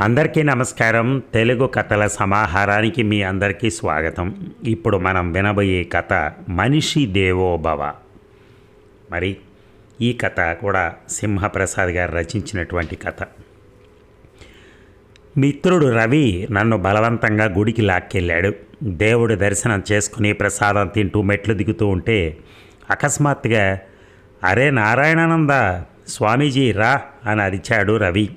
అందరికీ నమస్కారం. తెలుగు కథల సమాహారానికి మీ అందరికీ స్వాగతం. ఇప్పుడు మనం వినబోయే కథ మనిషి దేవో భవ మరి ఈ కథ కూడా సింహప్రసాద్ గారు రచించినటువంటి కథ. మిత్రుడు రవి నన్ను బలవంతంగా గుడికి లాక్కెళ్ళాడు. దేవుడు దర్శనం చేసుకుని ప్రసాదం తింటూ మెట్లు దిగుతూ ఉంటే అకస్మాత్తుగా అరే నారాయణానంద స్వామీజీ రా అని అరిచాడు రవి.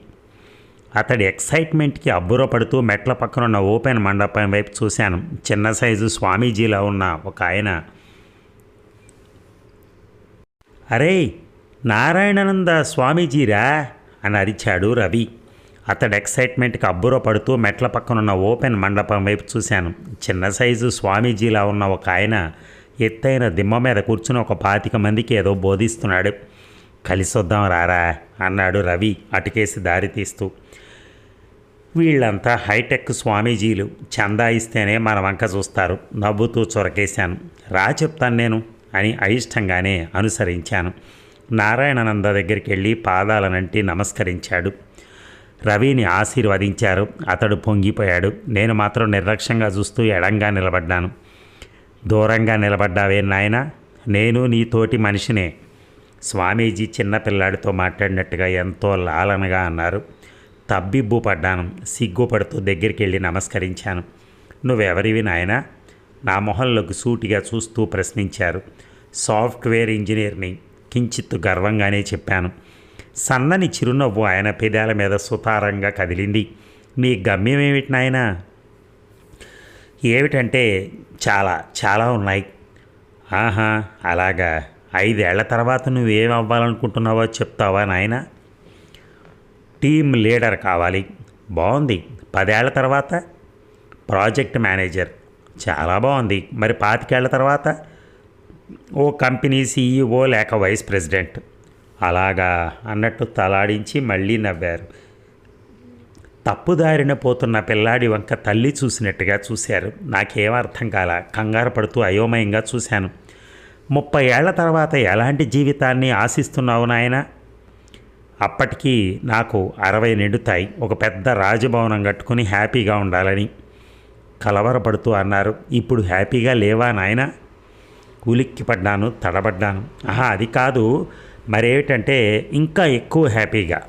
అతడి ఎక్సైట్మెంట్కి అబ్బురపడుతూ మెట్ల పక్కన ఉన్న ఓపెన్ మండపం వైపు చూశాను. చిన్న సైజు స్వామీజీలా ఉన్న ఒక ఆయన. అరే నారాయణానంద స్వామీజీరా? అని అరిచాడు రవి. అతడి ఎక్సైట్మెంట్కి అబ్బురపడుతూ మెట్ల పక్కన ఉన్న ఓపెన్ మండపం వైపు చూశాను. చిన్న సైజు స్వామీజీలా ఉన్న ఒక ఆయన ఎత్తైన దిమ్మ మీద కూర్చుని ఒక పాతిక మందికి ఏదో బోధిస్తున్నాడు. కలిసొద్దాం రారా? అన్నాడు రవి అటుకేసి దారి తీస్తూ. వీళ్ళంతా హైటెక్ స్వామీజీలు. చందా ఇస్తేనే మన వంక చూస్తారు. నవ్వుతూ చొరకేశాను. రా చెప్తాను నేను అని అయిష్టంగానే అనుసరించాను. నారాయణానంద దగ్గరికి వెళ్ళి పాదాలనంటి నమస్కరించాడు. రవిని ఆశీర్వదించారు. అతడు పొంగిపోయాడు. నేను మాత్రం నిర్లక్ష్యంగా చూస్తూ ఎడంగా నిలబడ్డాను. దూరంగా నిలబడ్డావే నాయన. నేను నీతోటి మనిషినే. స్వామీజీ చిన్నపిల్లాడితో మాట్లాడినట్టుగా ఎంతో లాలనగా అన్నారు. తబ్బిబ్బు పడ్డాను సిగ్గుపడుతూ దగ్గరికి వెళ్ళి నమస్కరించాను. నువ్వెవరివి నాయనా? నా మొహంలోకి సూటిగా చూస్తూ ప్రశ్నించారు. సాఫ్ట్వేర్ ఇంజనీర్ని కించిత్తు గర్వంగానే చెప్పాను. సన్నని చిరునవ్వు ఆయన పెదాల మీద సుతారంగా కదిలింది. నీ గమ్యం ఏమిటి నాయనా? ఏమిటంటే చాలా చాలా ఉన్నాయి. ఆహా అలాగా. ఐదేళ్ళ తర్వాత నువ్వేం అవ్వాలనుకుంటున్నావో చెప్తావా నాయనా? టీమ్ లీడర్ కావాలి. బాగుంది. పదేళ్ళ తర్వాత ప్రాజెక్ట్ మేనేజర్. చాలా బాగుంది. మరి పాతికేళ్ళ తర్వాత ఓ కంపెనీ సీఈఓ లేక వైస్ ప్రెసిడెంట్. అలాగా అన్నట్టు తలాడించి మళ్ళీ నవ్వారు. తప్పుదారిన పోతున్న పిల్లాడి వంక తల్లి చూసినట్టుగా చూశారు. నాకేం అర్థం కాల. కంగారు పడుతూ అయోమయంగా చూశాను. ముప్పై ఏళ్ళ తర్వాత ఎలాంటి జీవితాన్ని ఆశిస్తున్నావు నాయనా? అప్పటికీ నాకు అరవై నిండుతాయి ఒక పెద్ద రాజభవనం కట్టుకుని హ్యాపీగా ఉండాలని కలవరపడుతూ అన్నారు. ఇప్పుడు హ్యాపీగా లేవా నాయన? ఉలిక్కి పడ్డాను తడబడ్డాను. ఆహా అది కాదు. మరేమిటంటే ఇంకా ఎక్కువ హ్యాపీగా.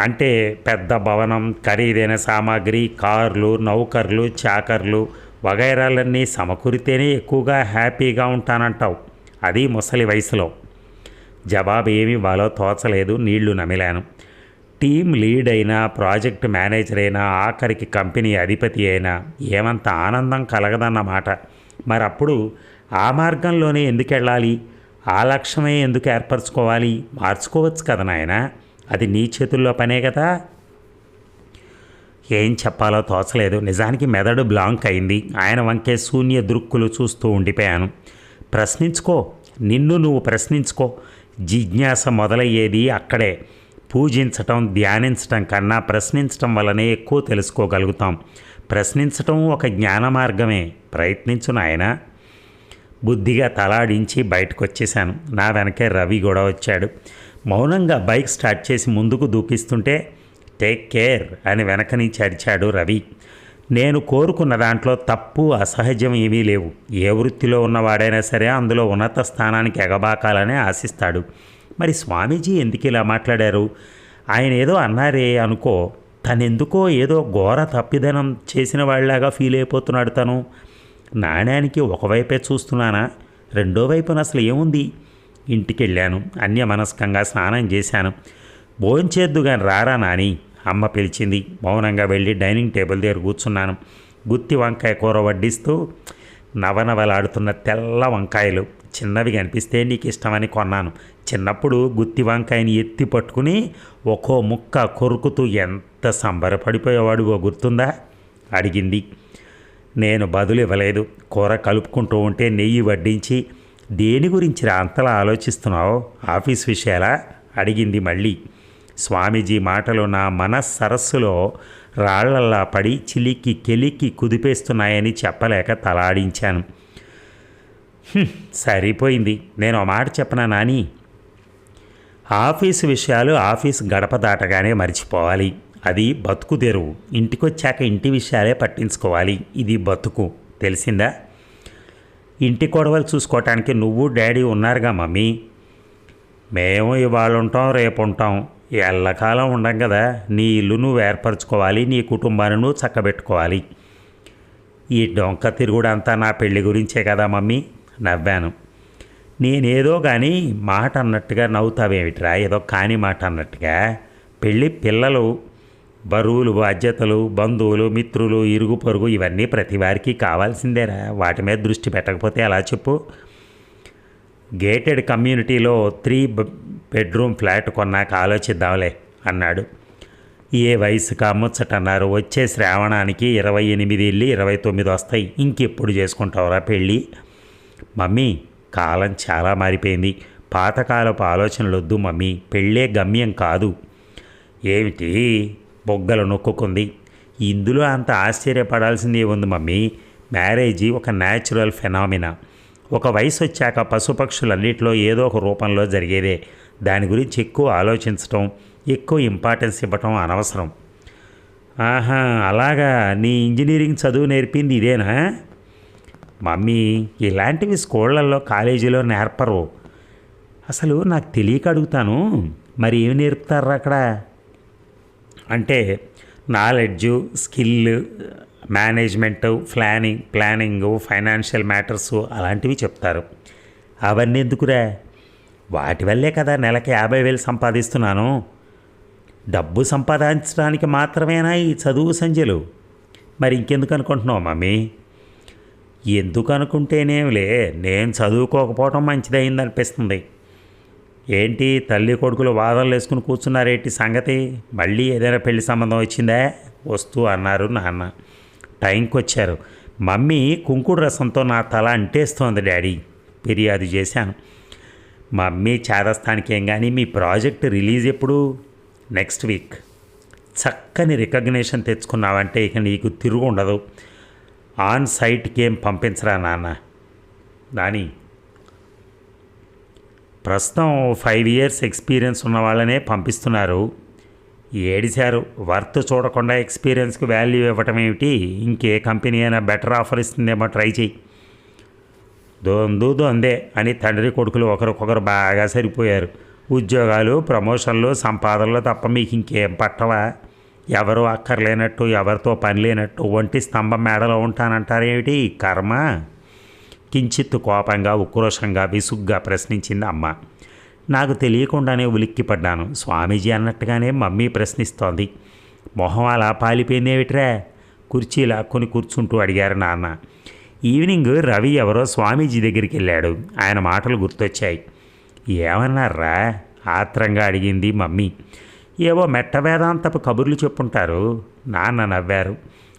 అంటే పెద్ద భవనం ఖరీదైన సామాగ్రి కార్లు నౌకర్లు చాకర్లు వగైరాలన్నీ సమకూరితేనే ఎక్కువగా హ్యాపీగా ఉంటానంటావు. అది ముసలి వయసులో. జవాబు ఏమి ఇవ్వాలో తోచలేదు నీళ్ళు నమిలాను. టీం లీడ్ అయినా ప్రాజెక్ట్ మేనేజర్ అయినా ఆఖరికి కంపెనీ అధిపతి అయినా ఏమంత ఆనందం కలగదన్నమాట మరి అప్పుడు ఆ మార్గంలోనే ఎందుకు వెళ్ళాలి ఆ లక్ష్యమే ఎందుకు ఏర్పరచుకోవాలి? మార్చుకోవచ్చు కదా నాయన అది నీ చేతుల్లో పనే కదా? ఏం చెప్పాలో తోచలేదు. నిజానికి మెదడు బ్లాంక్ అయింది. ఆయన వంకే శూన్య దృక్కులు చూస్తూ ఉండిపోయాను. ప్రశ్నించుకో. నిన్ను నువ్వు ప్రశ్నించుకో. జిజ్ఞాస మొదలయ్యేది అక్కడే. పూజించటం ధ్యానించటం కన్నా ప్రశ్నించటం వల్లనే ఎక్కువ తెలుసుకోగలుగుతాం. ప్రశ్నించటం ఒక జ్ఞాన మార్గమే. ప్రయత్నించు నాయన. బుద్ధిగా తలాడించి బయటకు వచ్చేశాను నా వెనకే రవి కూడా వచ్చాడు. మౌనంగా బైక్ స్టార్ట్ చేసి ముందుకు దూకిస్తుంటే టేక్ కేర్ అని వెనక నుంచి అరిచాడు రవి. నేను కోరుకున్న దాంట్లో తప్పు అసహజం ఏమీ లేవు. ఏ వృత్తిలో ఉన్నవాడైనా సరే అందులో ఉన్నత స్థానానికి ఎగబాకాలనే ఆశిస్తాడు. మరి స్వామీజీ ఎందుకు ఇలా మాట్లాడారు? ఆయన ఏదో అన్నారే అనుకో తనెందుకో ఏదో ఘోర తప్పిదనం చేసిన వాళ్ళలాగా ఫీల్ అయిపోతున్నాడు తను. నాణ్యానికి ఒకవైపే చూస్తున్నానా? రెండో వైపున అసలు ఏముంది? ఇంటికి వెళ్ళాను అన్యమనస్కంగా స్నానం చేశాను. భోంచేద్దు కానీ రారా నాని? అమ్మ పిలిచింది. మౌనంగా వెళ్ళి డైనింగ్ టేబుల్ దగ్గర కూర్చున్నాను. గుత్తి వంకాయ కూర వడ్డిస్తూ నవనవలాడుతున్న తెల్ల వంకాయలు. చిన్నవి కనిపిస్తే నీకు ఇష్టమని కొన్నాను. చిన్నప్పుడు గుత్తి వంకాయని ఎత్తి పట్టుకుని ఒక్కో ముక్క కొరుకుతూ ఎంత సంబరపడిపోయేవాడు గుర్తుందా? అడిగింది. నేను బదులు ఇవ్వలేదు. కూర కలుపుకుంటూ ఉంటే నెయ్యి వడ్డించి దేని గురించి రా అంతలా ఆలోచిస్తున్నావు? ఆఫీస్ విషయాలా? అడిగింది మళ్ళీ. స్వామీజీ మాటలు నా మనస్సరస్సులో రాళ్ళల్లా పడి చిలికి కెలికి కుదిపేస్తున్నాయని చెప్పలేక తలాడించాను. సరిపోయింది. నేను ఆ మాట చెప్పనా నాని? ఆఫీసు విషయాలు ఆఫీస్ గడప దాటగానే మర్చిపోవాలి. అది బతుకు తెరువు. ఇంటికొచ్చాక ఇంటి విషయాలే పట్టించుకోవాలి. ఇది బతుకు. తెలిసిందా? ఇంటి కొడవలు చూసుకోవటానికి నువ్వు డాడీ ఉన్నారుగా మమ్మీ. మేము ఇవాళ ఉంటాం రేపు ఉంటాం ఎల్లకాలం ఉండం కదా. నీ ఇల్లు నువ్వు ఏర్పరచుకోవాలి నీ కుటుంబాన్ని నువ్వు చక్కబెట్టుకోవాలి. ఈ డొంక తిరుగుడంతా నా పెళ్ళి గురించే కదా మమ్మీ నవ్వాను. నేనేదో కానీ మాట అన్నట్టుగా నవ్వుతావేమిట్రా? ఏదో కాని మాట అన్నట్టుగా. పెళ్ళి పిల్లలు బరువులు బాధ్యతలు బంధువులు మిత్రులు ఇరుగు పొరుగు ఇవన్నీ ప్రతి వారికి కావాల్సిందేరా. వాటి మీద దృష్టి పెట్టకపోతే ఎలా చెప్పు? గేటెడ్ కమ్యూనిటీలో త్రీ బెడ్రూమ్ ఫ్లాట్ కొన్నాక ఆలోచిద్దాంలే అన్నాడు. ఏ వయసు ముచ్చటన్నారు వచ్చే శ్రావణానికి ఇరవై ఎనిమిది వెళ్ళి ఇరవై తొమ్మిది వస్తాయి ఇంకెప్పుడు చేసుకుంటావురా పెళ్ళి? మమ్మీ కాలం చాలా మారిపోయింది. పాతకాలపు ఆలోచనలు వద్దు మమ్మీ పెళ్ళే గమ్యం కాదు. ఏమిటి? బొగ్గలు నొక్కుకుంది. ఇందులో అంత ఆశ్చర్యపడాల్సింది ఉంది మమ్మీ? మ్యారేజీ ఒక న్యాచురల్ ఫెనామినా. ఒక వయసు వచ్చాక పశుపక్షులన్నిటిలో ఏదో ఒక రూపంలో జరిగేదే. దాని గురించి ఎక్కువ ఆలోచించటం ఎక్కువ ఇంపార్టెన్స్ ఇవ్వటం అనవసరం. ఆహా అలాగా? నీ ఇంజనీరింగ్ చదువు నేర్పింది ఇదేనా? మమ్మీ ఇలాంటివి స్కూళ్ళల్లో కాలేజీలో నేర్పరు. అసలు నాకు తెలియక అడుగుతాను. మరి ఏమి నేర్పుతారు అక్కడ? అంటే knowledge skill management planning planning financial matters అలాంటివి చెప్తారు. అవన్నీ ఎందుకురా? వాటి వల్లే కదా నెలకి యాభై వేలు సంపాదిస్తున్నాను. డబ్బు సంపాదించడానికి మాత్రమేనా ఈ చదువు సంజలు మరి ఇంకెందుకు అనుకుంటున్నావు మమ్మీ? ఎందుకు అనుకుంటేనేమిలే నేను చదువుకోకపోవటం మంచిదైంది అనిపిస్తుంది ఏంటి తల్లి కొడుకులు వాదనలు వేసుకుని కూర్చున్నారేంటి సంగతి? మళ్ళీ ఏదైనా పెళ్ళి సంబంధం వచ్చిందా? వస్తూ అన్నారు నాన్న. టైంకి వచ్చారు మమ్మీ కుంకుడు రసంతో నా తల అంటేస్తోంది డాడీ. ఫిర్యాదు చేశాను. మమ్మీ చేదస్థానికేం కానీ మీ ప్రాజెక్ట్ రిలీజ్ ఎప్పుడు నెక్స్ట్ వీక్. చక్కని రికగ్నేషన్ తెచ్చుకున్నావంటే ఇక నీకు తిరుగు ఉండదు. ఆన్ సైట్కి ఏం పంపించరా నాన్న? దాని ప్రస్తుతం ఫైవ్ ఇయర్స్ ఎక్స్పీరియన్స్ ఉన్న వాళ్ళనే పంపిస్తున్నారు. ఏడిశారు. వర్త్ చూడకుండా ఎక్స్పీరియన్స్కి వాల్యూ ఇవ్వటం ఏమిటి? ఇంకే కంపెనీ అయినా బెటర్ ఆఫర్ ఇస్తుందేమో ట్రై చేయి దొందు దొందే అని తండ్రి కొడుకులు ఒకరికొకరు బాగా సరిపోయారు. ఉద్యోగాలు ప్రమోషన్లు సంపాదనలు తప్ప మీకు ఇంకేం పట్టవా? ఎవరు అక్కర్లేనట్టు ఎవరితో పని లేనట్టు ఒంటి స్తంభం మేడలో ఉంటానంటారేమిటి కర్మ? కించిత్తు కోపంగా ఉక్రోషంగా విసుగ్గా ప్రశ్నించింది అమ్మ. నాకు తెలియకుండానే ఉలిక్కిపడ్డాను. స్వామీజీ అన్నట్టుగానే మమ్మీ ప్రశ్నిస్తోంది. మొహం అలా పాలిపోయిందేమిట్రా? కుర్చీ లాక్కొని కూర్చుంటూ అడిగారు నాన్న. ఈవినింగ్ రవి ఎవరో స్వామీజీ దగ్గరికి వెళ్ళాడు. ఆయన మాటలు గుర్తొచ్చాయి. ఏమన్నారా? ఆత్రంగా అడిగింది మమ్మీ. ఏవో మెట్ట వేదాంతపు కబుర్లు చెప్పుంటారు. నాన్న నవ్వారు.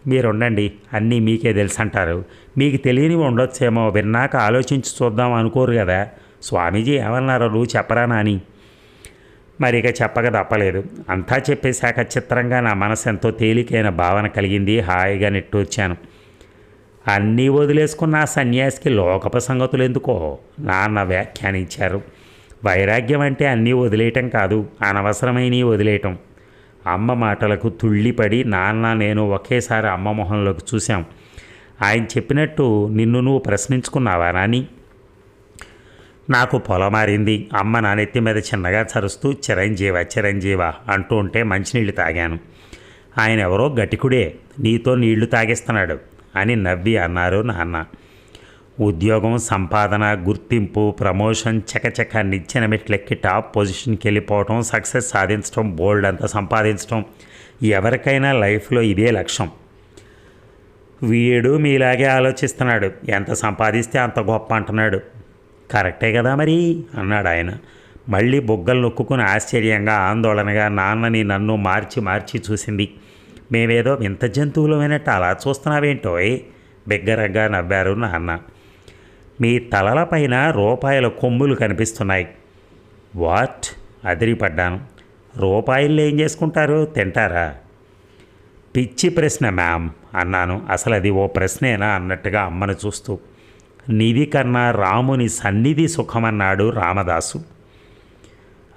మీరుండండి అన్నీ మీకే తెలుసు అంటారు మీకు తెలియనివి ఉండొచ్చేమో విన్నాక ఆలోచించి చూద్దాం అనుకోరు కదా స్వామీజీ ఏమన్నారో నువ్వు చెప్పరా నాని. మరి ఇక చెప్పక తప్పలేదు. అంతా చెప్పేశాక చిత్రంగా నా మనసు ఎంతో తేలికైన భావన కలిగింది. హాయిగా నెట్టొచ్చాను అన్నీ వదిలేసుకున్న ఆ సన్యాసికి లోకప సంగతులు ఎందుకో నాన్న వ్యాఖ్యానించారు. వైరాగ్యం అంటే అన్నీ వదిలేయటం కాదు అనవసరమైనవి వదిలేయటం. అమ్మ మాటలకు తుళ్ళిపడి నాన్న నేను ఒకేసారి అమ్మ మొహంలోకి చూశాం. ఆయన చెప్పినట్టు నిన్ను నువ్వు ప్రశ్నించుకున్నావా నాని? నాకు పొలమారింది. అమ్మ నా నెత్తి మీద చిన్నగా చరుస్తూ చిరంజీవ చిరంజీవ అంటూ ఉంటే మంచినీళ్ళు తాగాను. ఆయన ఎవరో గటికుడే నీతో నీళ్ళు తాగిస్తున్నాడు. అని నవ్వి అన్నారు నాన్న. ఉద్యోగం సంపాదన గుర్తింపు ప్రమోషన్ చకచక నిచ్చెన మెట్లెక్కి టాప్ పొజిషన్కి వెళ్ళిపోవటం సక్సెస్ సాధించడం బోల్డ్ అంతా సంపాదించడం ఎవరికైనా లైఫ్లో ఇదే లక్ష్యం. వీడు మీలాగే ఆలోచిస్తున్నాడు ఎంత సంపాదిస్తే అంత గొప్ప అంటున్నాడు. కరెక్టే కదా మరి? అన్నాడు ఆయన. మళ్ళీ బొగ్గలు నొక్కుకుని ఆశ్చర్యంగా ఆందోళనగా నాన్నని నన్ను మార్చి మార్చి చూసింది. మేమేదో వింత జంతువులమైనట్టు అలా చూస్తున్నావేంటోయ్? బిగ్గరగా నవ్వారు నాన్న. మీ తలలపైన రూపాయల కొమ్ములు కనిపిస్తున్నాయి. వాట్? అదిరిపడ్డాను. రూపాయలు ఏం చేసుకుంటారు? తింటారా? పిచ్చి ప్రశ్న మ్యామ్ అన్నాను. అసలు అది ఓ ప్రశ్నేనా అన్నట్టుగా అమ్మను చూస్తూ. నిధి కన్నా రాముని సన్నిధి సుఖమన్నాడు రామదాసు.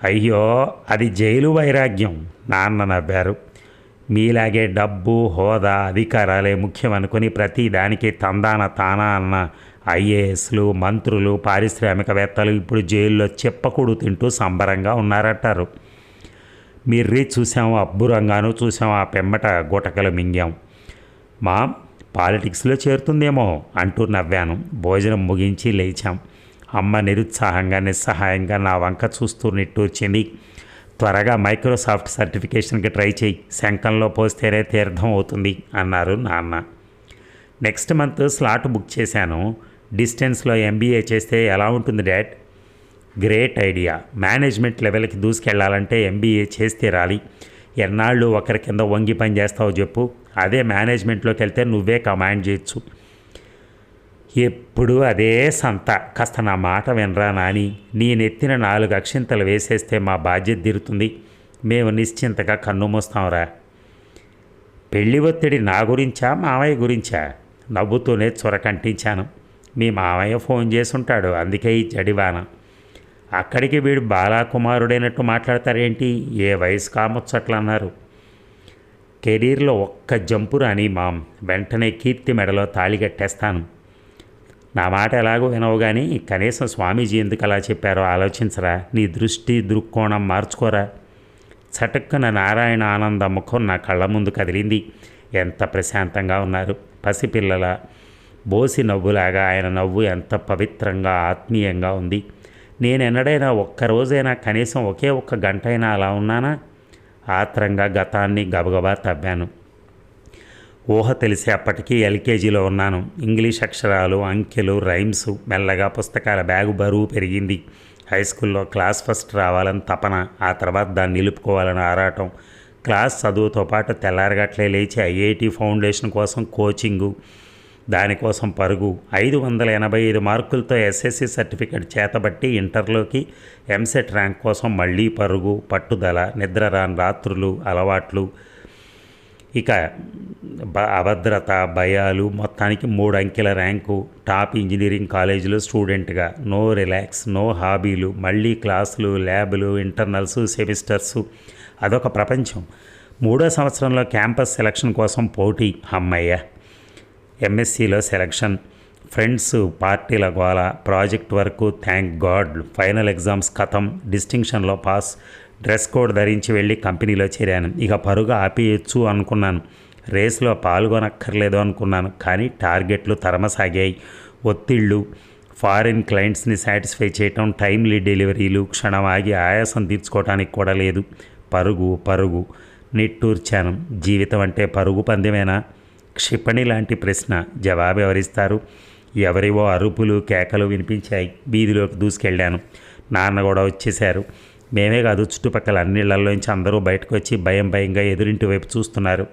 అయ్యో అది జైలు వైరాగ్యం నాన్న నవ్వారు. మీలాగే డబ్బు హోదా అధికారాలే ముఖ్యం అనుకుని ప్రతి దానికి తందాన తానా అన్న ఐఏఎస్లు మంత్రులు పారిశ్రామికవేత్తలు ఇప్పుడు జైల్లో చెప్పకూడు తింటూ సంబరంగా ఉన్నారంటారు. మిర్రి చూసాం అబ్బురంగాను చూసాం ఆ పెమ్మట గుటకలు మింగాం. మా పాలిటిక్స్లో చేరుతుందేమో అంటూ నవ్వాను. భోజనం ముగించి లేచాం. అమ్మ నిరుత్సాహంగా నిస్సహాయంగా నా వంక చూస్తూ నిట్టూర్చింది. త్వరగా మైక్రోసాఫ్ట్ సర్టిఫికేషన్కి ట్రై చేయి. శంఖంలో పోస్తేనే తీర్థం అవుతుంది అన్నారు నాన్న. నెక్స్ట్ మంత్ స్లాట్ బుక్ చేశాను. డిస్టెన్స్లో ఎంబీఏ చేస్తే ఎలా ఉంటుంది డాడ్? Great idea. మేనేజ్మెంట్ లెవెల్కి దూసుకెళ్ళాలంటే ఎంబీఏ చేస్తే రాలి. ఎన్నాళ్ళు ఒకరి కింద వంగి పని చేస్తావో చెప్పు. అదే మేనేజ్మెంట్లోకి వెళ్తే నువ్వే కమాండ్ చేయొచ్చు. ఎప్పుడు అదే సంత. కాస్త నా మాట వినరా నాని. నేనెత్తిన నాలుగు అక్షింతలు వేసేస్తే మా బాధ్యత తీరుతుంది. మేము నిశ్చింతగా కన్ను మూస్తాంరా. పెళ్ళి ఒత్తిడి నా గురించా మావయ్య గురించా? నవ్వుతూనే చొరకంటించాను మీ మావయ్య ఫోన్ చేసి ఉంటాడు అందుకే ఈ జడివాన అక్కడికి వీడు బాలాకుమారుడైనట్టు మాట్లాడతారేంటి? ఏ వయసు కామొచ్చట్లు అన్నారు కెరీర్లో ఒక్క జంపు రాని మామ్. వెంటనే కీర్తి మెడలో తాళి కట్టేస్తాను. నా మాట ఎలాగో వినవు కానీ కనీసం స్వామీజీ ఎందుకు అలా చెప్పారో ఆలోచించరా. నీ దృష్టి దృక్కోణం మార్చుకోరా. చటుక్కున నారాయణ ఆనంద ముఖం నా కళ్ళ ముందు కదిలింది. ఎంత ప్రశాంతంగా ఉన్నారు పసిపిల్లల బోసి నవ్వులాగా. ఆయన నవ్వు ఎంత పవిత్రంగా ఆత్మీయంగా ఉంది. నేను ఎన్నడైనా ఒక్కరోజైనా కనీసం ఒకే ఒక్క గంట అయినా అలా ఉన్నానా? ఆత్రంగా గతాన్ని గబగబా తవ్వాను. ఊహ తెలిసి ఎల్కేజీలో ఉన్నాను. ఇంగ్లీష్ అక్షరాలు అంకెలు రైమ్స్ మెల్లగా పుస్తకాల బ్యాగు బరువు పెరిగింది. హై స్కూల్లో క్లాస్ ఫస్ట్ రావాలని తపన ఆ తర్వాత దాన్ని నిలుపుకోవాలని ఆరాటం. క్లాస్ చదువుతో పాటు తెల్లారగట్లే లేచి ఐఐటి ఫౌండేషన్ కోసం కోచింగు దానికోసం పరుగు. ఐదు వందల ఎనభై ఐదు మార్కులతో ఎస్ఎస్సి సర్టిఫికెట్ చేతబట్టి ఇంటర్లోకి ఎంసెట్ ర్యాంక్ కోసం మళ్ళీ పరుగు పట్టుదల నిద్ర రాని రాత్రులు అలవాట్లు ఇక అభద్రత భయాలు మొత్తానికి మూడు అంకెల ర్యాంకు. టాప్ ఇంజనీరింగ్ కాలేజీలో స్టూడెంట్గా. నో రిలాక్స్ నో హాబీలు మళ్ళీ క్లాసులు ల్యాబులు ఇంటర్నల్స్ సెమిస్టర్స్. అదొక ప్రపంచం. మూడో సంవత్సరంలో క్యాంపస్ సెలక్షన్ కోసం పోటీ. అమ్మయ్య! ఎంఎస్సిలో సెలక్షన్. ఫ్రెండ్స్ పార్టీల గోల. Project work thank god. Final exams కథం. డిస్టింక్షన్లో పాస్. డ్రెస్ కోడ్ ధరించి వెళ్ళి కంపెనీలో చేరాను. ఇక పరుగు ఆపేయచ్చు అనుకున్నాను. రేస్లో పాల్గొనక్కర్లేదు అనుకున్నాను. కానీ టార్గెట్లు తరమసాగాయి. ఒత్తిళ్ళు ఫారిన్ క్లయింట్స్ని సాటిస్ఫై చేయటం టైమ్లీ డెలివరీలు క్షణం ఆగి ఆయాసం తీర్చుకోవడానికి కూడా లేదు. పరుగు పరుగు. నిట్టూర్చాను. జీవితం అంటే పరుగు పందెమేనా? క్షిపణి లాంటి ప్రశ్న. జవాబు ఎవరిస్తారు? ఎవరివో అరుపులు కేకలు వినిపించాయి. వీధిలోకి దూసుకెళ్ళాను. నాన్న కూడా వచ్చేశారు. మేమే కాదు చుట్టుపక్కల అన్నిళ్ళలోంచి అందరూ బయటకు వచ్చి భయం భయంగా ఎదురింటి వైపు చూస్తున్నారు.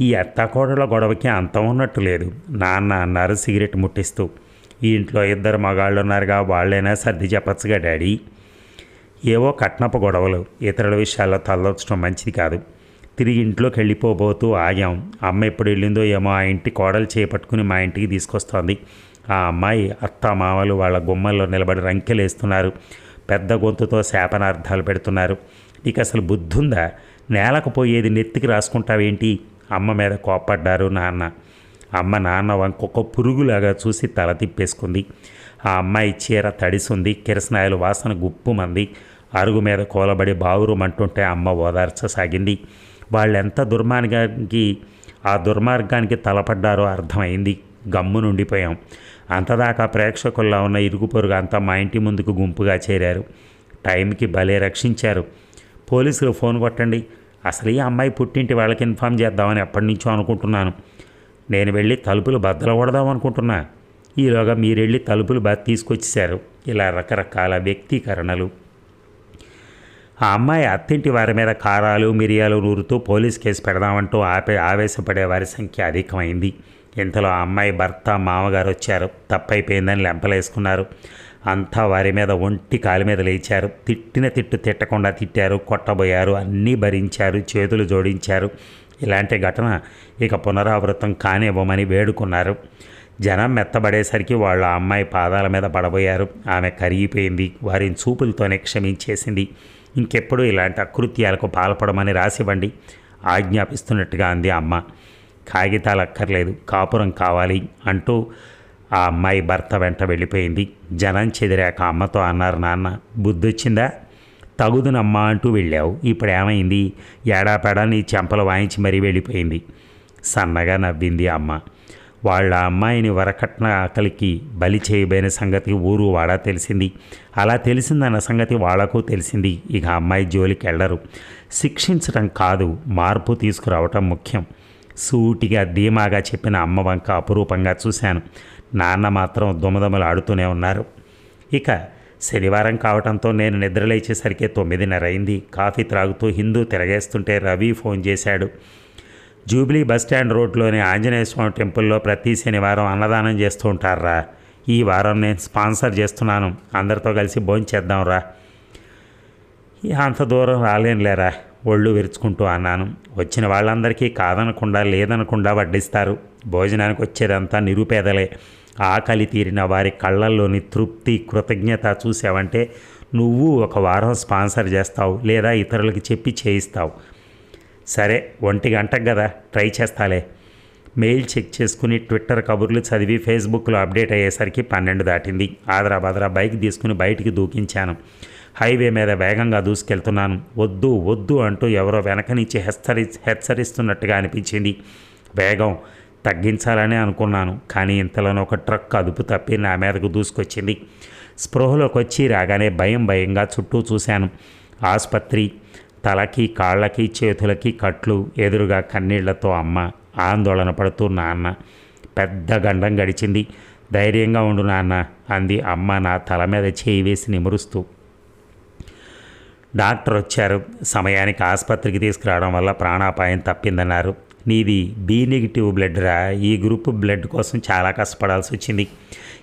ఈ అత్తాకోడల గొడవకి అంతం ఉన్నట్టు లేదు. నాన్న అన్నారు సిగరెట్ ముట్టిస్తూ. ఈ ఇంట్లో ఇద్దరు మగాళ్ళు ఉన్నారుగా వాళ్ళైనా సర్ది చెప్పచ్చుగా డాడీ. ఏవో కట్నపు గొడవలు ఇతరుల విషయాల్లో తలదొచ్చడం మంచిది కాదు. తిరిగి ఇంట్లోకి వెళ్ళిపోబోతూ ఆగాం. అమ్మ ఎప్పుడు వెళ్ళిందో ఏమో ఆ ఇంటి కోడలు చేపట్టుకుని మా ఇంటికి తీసుకొస్తోంది. ఆ అమ్మాయి అత్త మామలు వాళ్ళ గుమ్మల్లో నిలబడి రంకెలేస్తున్నారు. పెద్ద గొంతుతో శాపనార్థాలు పెడుతున్నారు. నీకు అసలు బుద్ధుందా? నేలకు పోయేది నెత్తికి రాసుకుంటావేంటి? అమ్మ మీద కోప్పడ్డారు నాన్న. అమ్మ నాన్న వంకొక పురుగులాగా చూసి తల తిప్పేసుకుంది. ఆ అమ్మాయి చీర తడిసుంది కిరసనాయలు వాసన గుప్పుమంది. అరుగు మీద కోలబడి బావురుమంటుంటే అమ్మ ఓదార్చసాగింది. వాళ్ళెంత దుర్మార్గానికి ఆ దుర్మార్గానికి తలపడ్డారో అర్థమైంది. గమ్మునుండిపోయాం. అంతదాకా ప్రేక్షకుల్లో ఉన్న ఇరుగు పొరుగు అంతా మా ఇంటి ముందుకు గుంపుగా చేరారు. టైంకి భలే రక్షించారు. పోలీసులు ఫోన్ కొట్టండి. అసలు ఈ అమ్మాయి పుట్టింటి వాళ్ళకి ఇన్ఫామ్ చేద్దామని ఎప్పటి నుంచో అనుకుంటున్నాను. నేను వెళ్ళి తలుపులు బద్దలు కొడదాం అనుకుంటున్నా. ఈలోగా మీరు వెళ్ళి తలుపులు బ తీసుకొచ్చేశారు. ఇలా రకరకాల వ్యక్తీకరణలు. ఆ అమ్మాయి అత్తింటి వారి మీద కారాలు మిరియాలు నూరుతూ పోలీస్ కేసు పెడదామంటూ ఆపే ఆవేశపడే వారి సంఖ్య అధికమైంది. ఇంతలో ఆ అమ్మాయి భర్త మామగారు వచ్చారు. తప్పైపోయిందని లెంపలేసుకున్నారు. అంతా వారి మీద ఒంటి కాలి మీద లేచారు. తిట్టిన తిట్టు తిట్టకుండా తిట్టారు కొట్టబోయారు అన్నీ భరించారు చేతులు జోడించారు. ఇలాంటి ఘటన ఇక పునరావృతం కానివ్వమని వేడుకున్నారు. జనం మెత్తబడేసరికి వాళ్ళు ఆ అమ్మాయి పాదాల మీద పడబోయారు. ఆమె కరిగిపోయింది వారిని చూపులతోనే క్షమించేసింది. ఇంకెప్పుడు ఇలాంటి అకృత్యాలకు పాల్పడమని రాసివ్వండి ఆజ్ఞాపిస్తున్నట్టుగా అంది అమ్మ. కాగితాలు అక్కర్లేదు కాపురం కావాలి అంటూ ఆ అమ్మాయి భర్త వెంట వెళ్ళిపోయింది. జనం చెదిరాక అమ్మతో అన్నారు నాన్న బుద్ధొచ్చిందా? తగుదునమ్మా అంటూ వెళ్ళావు. ఇప్పుడు ఏమైంది ఏడాపెడా నీ చెంపలు వాయించి మరీ వెళ్ళిపోయింది. సన్నగా నవ్వింది అమ్మ. వాళ్ళ అమ్మాయిని వరకట్న ఆకలికి బలి చేయబోయిన సంగతి ఊరు వాడా తెలిసింది. అలా తెలిసిందన్న సంగతి వాళ్ళకు తెలిసింది. ఇక అమ్మాయి జోలికి వెళ్ళరు శిక్షించడం కాదు మార్పు తీసుకురావటం ముఖ్యం. సూటిగా ధీమాగా చెప్పిన అమ్మ వంక అపురూపంగా చూశాను. నాన్న మాత్రం దుమదమలు ఆడుతూనే ఉన్నారు. ఇక శనివారం కావడంతో నేను నిద్రలేచేసరికి తొమ్మిదిన్నర అయింది. కాఫీ త్రాగుతూ హిందూ తిరగేస్తుంటే రవి ఫోన్ చేశాడు. జూబ్లీ బస్టాండ్ రోడ్లోని ఆంజనేయ స్వామి టెంపుల్లో ప్రతి శనివారం అన్నదానం చేస్తూ ఉంటారా ఈ వారం నేను స్పాన్సర్ చేస్తున్నాను. అందరితో కలిసి భోంచేద్దాంరా. అంత దూరం రాలేనులేరా. ఒళ్ళు విరుచుకుంటూ అన్నాను. వచ్చిన వాళ్ళందరికీ కాదనకుండా లేదనకుండా వడ్డిస్తారు. భోజనానికి వచ్చేదంతా నిరుపేదలే. ఆకలి తీరిన వారి కళ్ళల్లోని తృప్తి కృతజ్ఞత చూసావంటే నువ్వు ఒక వారం స్పాన్సర్ చేస్తావు లేదా ఇతరులకి చెప్పి చేయిస్తావు. సరే ఒంటి గంటకు కదా ట్రై చేస్తాలే. మెయిల్ చెక్ చేసుకుని ట్విట్టర్ కబుర్లు చదివి ఫేస్బుక్లో అప్డేట్ అయ్యేసరికి పన్నెండు దాటింది. ఆదరా బైక్ తీసుకుని బయటికి దూకించాను. హైవే మీద వేగంగా దూసుకెళ్తున్నాను. వద్దు వద్దు అంటూ ఎవరో వెనక నుంచి హెచ్చరి హెచ్చరిస్తున్నట్టుగా అనిపించింది. వేగం తగ్గించాలని అనుకున్నాను కానీ ఇంతలోనే ఒక ట్రక్ అదుపు తప్పి నా మీదకు దూసుకొచ్చింది. స్పృహలోకి వచ్చి రాగానే భయం భయంగా చుట్టూ చూశాను. ఆసుపత్రి తలకి కాళ్ళకి చేతులకి కట్లు ఎదురుగా కన్నీళ్ళతో అమ్మ ఆందోళన పడుతూ నాన్న పెద్ద గండం గడిచింది. ధైర్యంగా ఉండు నాన్న అంది అమ్మ నా తల మీద చేయి వేసి నిమురుస్తూ. డాక్టర్ వచ్చారు. సమయానికి ఆసుపత్రికి తీసుకురావడం వల్ల ప్రాణాపాయం తప్పిందన్నారు. నీది బి నెగిటివ్ బ్లడ్ రా. ఈ గ్రూప్ బ్లడ్ కోసం చాలా కష్టపడాల్సి వచ్చింది.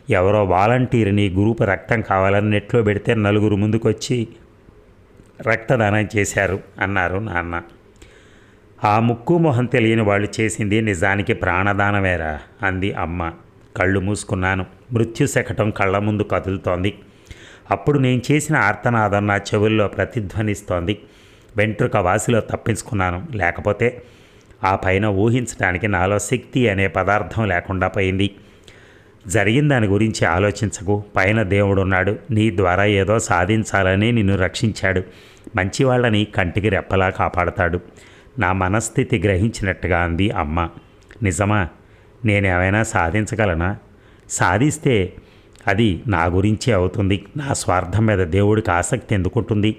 ఎవరో వాలంటీర్ నీ గ్రూప్ రక్తం కావాలని నెట్లో పెడితే నలుగురు ముందుకొచ్చి రక్తదానం చేశారు అన్నారు నాన్న. ఆ ముక్కు మొహం తెలియని వాళ్ళు చేసింది నిజానికి ప్రాణదానమేరా అంది అమ్మ. కళ్ళు మూసుకున్నాను. మృత్యు శకటం కళ్ళ ముందు కదులుతోంది. అప్పుడు నేను చేసిన ఆర్తనాదం నా చెవుల్లో ప్రతిధ్వనిస్తోంది. వెంట్రుక వాసిలో తప్పించుకున్నాను. లేకపోతే ఆ పైన ఊహించడానికి నాలో శక్తి అనే పదార్థం లేకుండా పోయింది. జరిగిన దాని గురించి ఆలోచించకు. పైన దేవుడున్నాడు. నీ ద్వారా ఏదో సాధించాలని నిన్ను రక్షించాడు. మంచివాళ్ళని కంటికి రెప్పలా కాపాడతాడు. నా మనస్థితి గ్రహించినట్టుగా అంది అమ్మ. నిజమా? నేనేమైనా సాధించగలనా? సాధిస్తే అది నా గురించే అవుతుంది. నా స్వార్థం మీద దేవుడికి ఆసక్తి ఎందుకుంటుంది?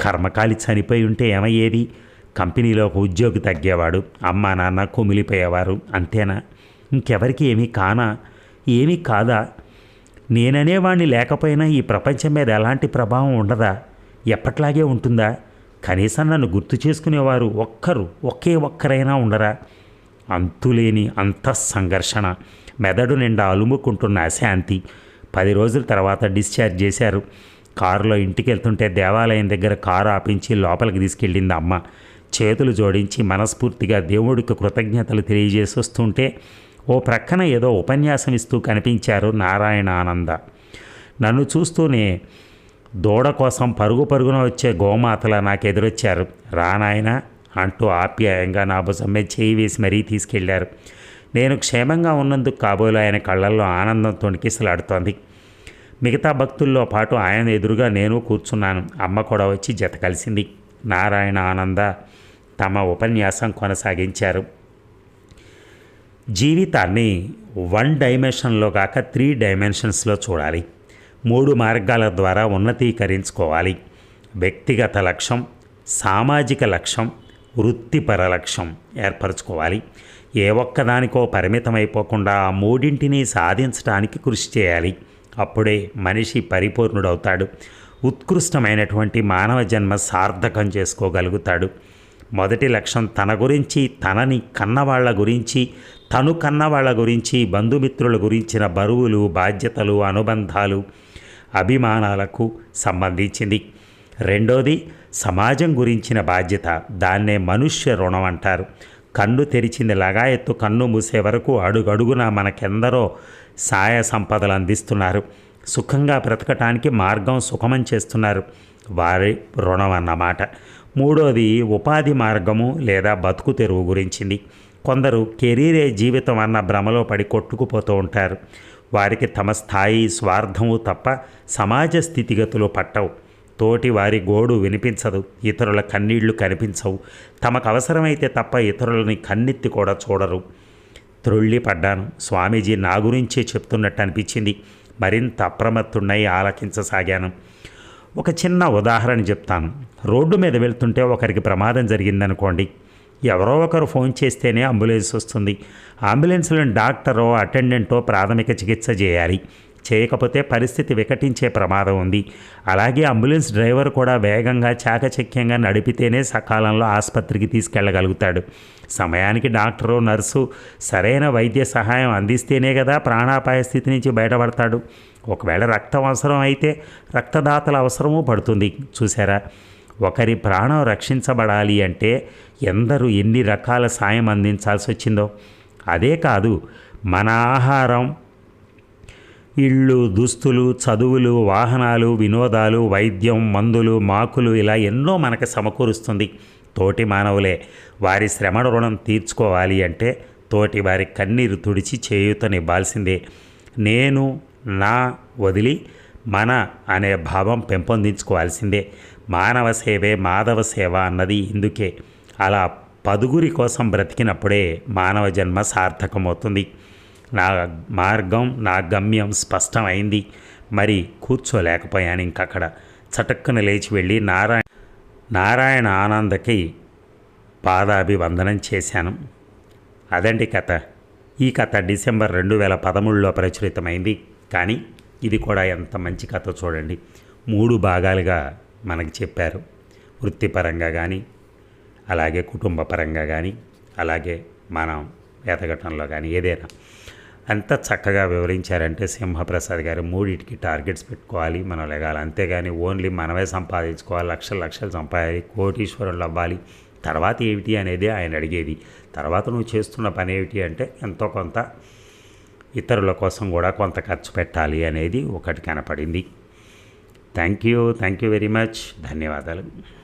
కర్మకాలి చనిపోయి ఉంటే ఏమయ్యేది? కంపెనీలో ఒక ఉద్యోగి తగ్గేవాడు అమ్మా నాన్న కుమిలిపోయేవారు అంతేనా? ఇంకెవరికి ఏమీ కానా? ఏమీ కాదా? నేననేవాణ్ణి లేకపోయినా ఈ ప్రపంచం మీద ఎలాంటి ప్రభావం ఉండదా? ఎప్పట్లాగే ఉంటుందా? కనీసం నన్ను గుర్తు చేసుకునేవారు ఒక్కరు ఒకే ఒక్కరైనా ఉండరా? అంతులేని అంత సంఘర్షణ మెదడు నిండా అలుముకుంటున్న అశాంతి పది రోజుల తర్వాత డిశ్చార్జ్ చేశారు. కారులో ఇంటికి వెళ్తుంటే దేవాలయం దగ్గర కారు ఆపించి లోపలికి తీసుకెళ్ళింది అమ్మ. చేతులు జోడించి మనస్ఫూర్తిగా దేవుడికి కృతజ్ఞతలు తెలియజేసి వస్తుంటే ఓ ప్రక్కన ఏదో ఉపన్యాసం ఇస్తూ కనిపించారు నారాయణ ఆనంద నన్ను చూస్తూనే దూడ కోసం పరుగు పరుగున వచ్చే గోమాతల నాకు ఎదురొచ్చారు. రానాయన అంటూ ఆప్యాయంగా నా భుజం మీద చేయి వేసి మరీ తీసుకెళ్ళారు. నేను క్షేమంగా ఉన్నందుకు కాబోలు ఆయన కళ్ళల్లో ఆనందం తొణికిసలాడుతోంది. మిగతా భక్తుల్లో పాటు ఆయన ఎదురుగా నేను కూర్చున్నాను. అమ్మ కూడా వచ్చి జత కలిసింది. నారాయణ ఆనంద తమ ఉపన్యాసం కొనసాగించారు. జీవితాన్ని వన్ డైమెన్షన్లో కాక త్రీ డైమెన్షన్స్లో చూడాలి. మూడు మార్గాల ద్వారా ఉన్నతీకరించుకోవాలి. వ్యక్తిగత లక్ష్యం సామాజిక లక్ష్యం వృత్తిపర లక్ష్యం ఏర్పరచుకోవాలి. ఏ ఒక్కదానికో పరిమితమైపోకుండా మూడింటిని సాధించడానికి కృషి చేయాలి. అప్పుడే మనిషి పరిపూర్ణుడవుతాడు. ఉత్కృష్టమైనటువంటి మానవ జన్మ సార్థకం చేసుకోగలుగుతాడు. మొదటి లక్ష్యం తన గురించి తనని కన్నవాళ్ళ గురించి తను కన్నవాళ్ళ గురించి బంధుమిత్రుల గురించిన బరువులు బాధ్యతలు అనుబంధాలు అభిమానాలకు సంబంధించింది. రెండోది సమాజం గురించిన బాధ్యత. దాన్నే మనుష్య రుణం అంటారు. కన్ను తెరిచింది లగాయత్తు కన్ను మూసే వరకు అడుగడుగున మనకెందరో సాయ సంపదలు అందిస్తున్నారు. సుఖంగా బ్రతకటానికి మార్గం సుఖమం చేస్తున్నారు. వారి రుణం అన్నమాట. మూడోది ఉపాధి మార్గము లేదా బతుకు తెరువు గురించింది. కొందరు కెరీరే జీవితం అన్న భ్రమలో పడి కొట్టుకుపోతూ ఉంటారు. వారికి తమ స్థాయి స్వార్థము తప్ప సమాజ స్థితిగతులు పట్టవు. తోటి వారి గోడు వినిపించదు. ఇతరుల కన్నీళ్ళు కనిపించవు. తమకు అవసరమైతే తప్ప ఇతరులని కన్నెత్తి కూడా చూడరు. త్రొళ్ళి పడ్డాను స్వామీజీ నా గురించే చెప్తున్నట్టు అనిపించింది. మరింత అప్రమత్తున్నై ఆలకించసాగాను. ఒక చిన్న ఉదాహరణ చెప్తాను. రోడ్డు మీద వెళ్తుంటే ఒకరికి ప్రమాదం జరిగిందనుకోండి. ఎవరో ఒకరు ఫోన్ చేస్తేనే అంబులెన్స్ వస్తుంది. అంబులెన్స్లోని డాక్టరో అటెండెంటో ప్రాథమిక చికిత్స చేయాలి. చేయకపోతే పరిస్థితి వికటించే ప్రమాదం ఉంది. అలాగే అంబులెన్స్ డ్రైవర్ కూడా వేగంగా చాకచక్యంగా నడిపితేనే సకాలంలో ఆసుపత్రికి తీసుకెళ్ళగలుగుతాడు సమయానికి డాక్టరు నర్సు సరైన వైద్య సహాయం అందిస్తేనే కదా ప్రాణాపాయ స్థితి నుంచి బయటపడతాడు. ఒకవేళ రక్తం అవసరం అయితే రక్తదాతల అవసరము పడుతుంది. చూసారా ఒకరి ప్రాణం రక్షించబడాలి అంటే ఎందరూ ఎన్ని రకాల సాయం అందించాల్సి వచ్చిందో అదే కాదు మన ఆహారం ఇళ్ళు దుస్తులు చదువులు వాహనాలు వినోదాలు వైద్యం మందులు మాకులు ఇలా ఎన్నో మనకు సమకూరుస్తుంది. తోటి మానవులే వారి శ్రమ రుణం తీర్చుకోవాలి అంటే తోటి వారి కన్నీరు తుడిచి చేయూతనివ్వాల్సిందే నేను నా వదిలి మన అనే భావం పెంపొందించుకోవాల్సిందే. మానవ సేవే మాధవ సేవ అన్నది ఇందుకే. అలా పదుగురి కోసం బ్రతికినప్పుడే మానవ జన్మ సార్థకమవుతుంది. నా మార్గం నా గమ్యం స్పష్టమైంది. మరి కూర్చోలేకపోయాను ఇంకక్కడ. చటక్కున లేచి వెళ్ళి నారాయణ నారాయణ ఆనందకి పాదాభివందనం చేశాను. అదండి కథ. ఈ కథ డిసెంబర్ రెండు వేల పదమూడులో ప్రచురితమైంది. కానీ ఇది కూడా ఎంత మంచి కథ చూడండి. మూడు భాగాలుగా మనకి చెప్పారు. వృత్తిపరంగా కానీ అలాగే కుటుంబ పరంగా కానీ అలాగే మనం ఎదగటంలో కానీ ఏదైనా. అంత చక్కగా వివరించారంటే సింహప్రసాద్ గారు మూడింటికి టార్గెట్స్ పెట్టుకోవాలి మనం లెగాలి. అంతేగాని ఓన్లీ మనమే సంపాదించుకోవాలి లక్షలు లక్షలు సంపాదించాలి కోటీశ్వరులు అవ్వాలి తర్వాత ఏమిటి అనేది ఆయన అడిగేది. తర్వాత నువ్వు చేస్తున్న పని ఏమిటి అంటే ఎంతో కొంత ఇతరుల కోసం కూడా కొంత ఖర్చు పెట్టాలి అనేది ఒకటి కనపడింది. Thank you thank you very much. ధన్యవాదాలు.